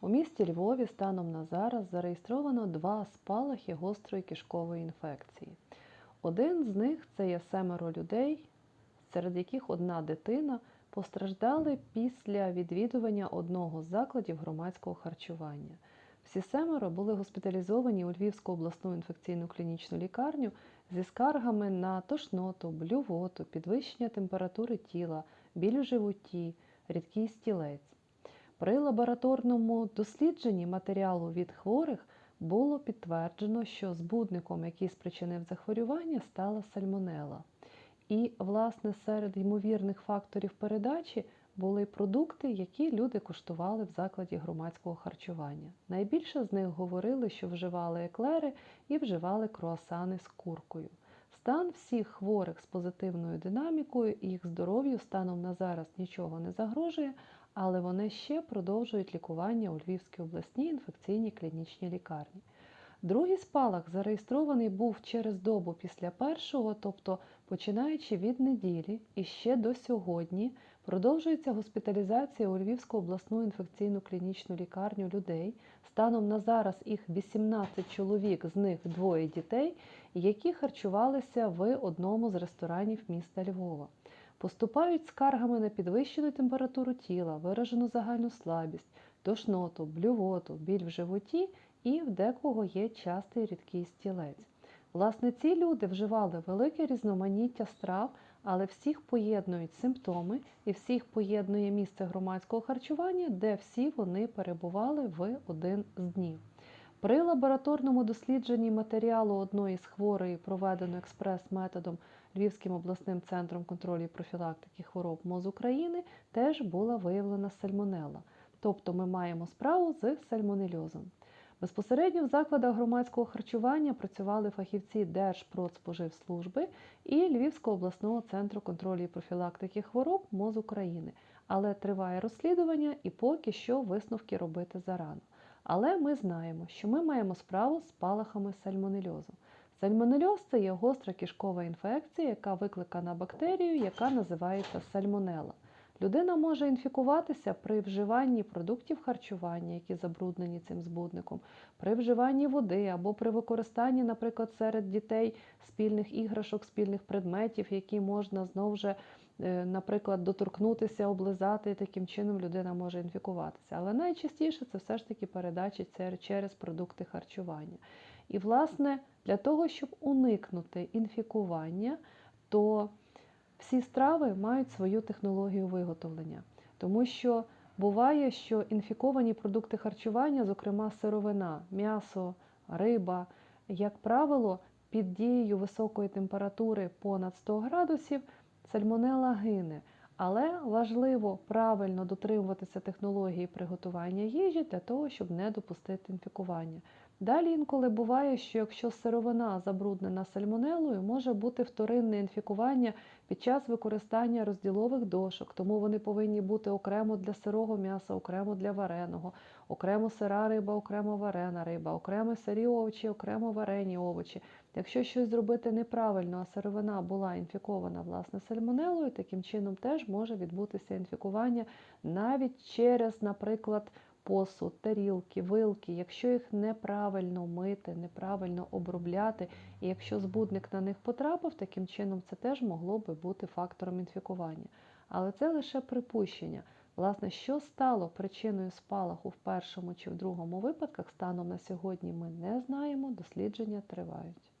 У місті Львові станом на зараз зареєстровано два спалахи гострої кишкової інфекції. Один з них це є семеро людей, серед яких одна дитина постраждали після відвідування одного з закладів громадського харчування. Всі семеро були госпіталізовані у Львівську обласну інфекційну клінічну лікарню зі скаргами на тошноту, блювоту, підвищення температури тіла, біль у животі, рідкий стілець. При лабораторному дослідженні матеріалу від хворих було підтверджено, що збудником, який спричинив захворювання, стала сальмонела. І, власне, серед ймовірних факторів передачі були продукти, які люди куштували в закладі громадського харчування. Найбільше з них говорили, що вживали еклери і вживали круасани з куркою. Стан всіх хворих з позитивною динамікою і їх здоров'ю станом на зараз нічого не загрожує, але вони ще продовжують лікування у Львівській обласній інфекційній клінічній лікарні. Другий спалах зареєстрований був через добу після першого, тобто починаючи від неділі і ще до сьогодні продовжується госпіталізація у Львівську обласну інфекційну клінічну лікарню людей. Станом на зараз їх 18 чоловік, з них двоє дітей, які харчувалися в одному з ресторанів міста Львова. Поступають скаргами на підвищену температуру тіла, виражену загальну слабість, тошноту, блювоту, біль в животі і в декого є частий рідкий стілець. Власне, ці люди вживали велике різноманіття страв, але всіх поєднують симптоми і всіх поєднує місце громадського харчування, де всі вони перебували в один з днів. При лабораторному дослідженні матеріалу одної з хворої, проведено експрес-методом Львівським обласним центром контролю і профілактики хвороб МОЗ України, теж була виявлена сальмонелла. Тобто ми маємо справу з сальмонельозом. Безпосередньо в закладах громадського харчування працювали фахівці Держпродспоживслужби і Львівського обласного центру контролю і профілактики хвороб МОЗ України. Але триває розслідування і поки що висновки робити зарано. Але ми знаємо, що ми маємо справу з спалахами сальмонельозу. Сальмонельоз це є гостра кишкова інфекція, яка викликана бактерією, яка називається сальмонела. Людина може інфікуватися при вживанні продуктів харчування, які забруднені цим збудником, при вживанні води або при використанні, наприклад, серед дітей спільних іграшок, спільних предметів, які можна знову ж, наприклад, доторкнутися, облизати, і таким чином людина може інфікуватися. Але найчастіше це все ж таки передачі через продукти харчування. І, власне, для того, щоб уникнути інфікування, то всі страви мають свою технологію виготовлення, тому що буває, що інфіковані продукти харчування, зокрема сировина, м'ясо, риба, як правило, під дією високої температури понад 100 градусів сальмонела гине. Але важливо правильно дотримуватися технології приготування їжі для того, щоб не допустити інфікування. Далі інколи буває, що якщо сировина забруднена сальмонелою, може бути вторинне інфікування під час використання розділових дошок, тому вони повинні бути окремо для сирого м'яса, окремо для вареного, окремо сира риба, окремо варена риба, окремо сирі овочі, окремо варені овочі. Якщо щось зробити неправильно, а сировина була інфікована власне сальмонелою, таким чином теж може відбутися інфікування навіть через, наприклад, посуд, тарілки, вилки, якщо їх неправильно мити, неправильно обробляти, і якщо збудник на них потрапив, таким чином це теж могло би бути фактором інфікування. Але це лише припущення. Власне, що стало причиною спалаху в першому чи в другому випадках, станом на сьогодні ми не знаємо, дослідження тривають.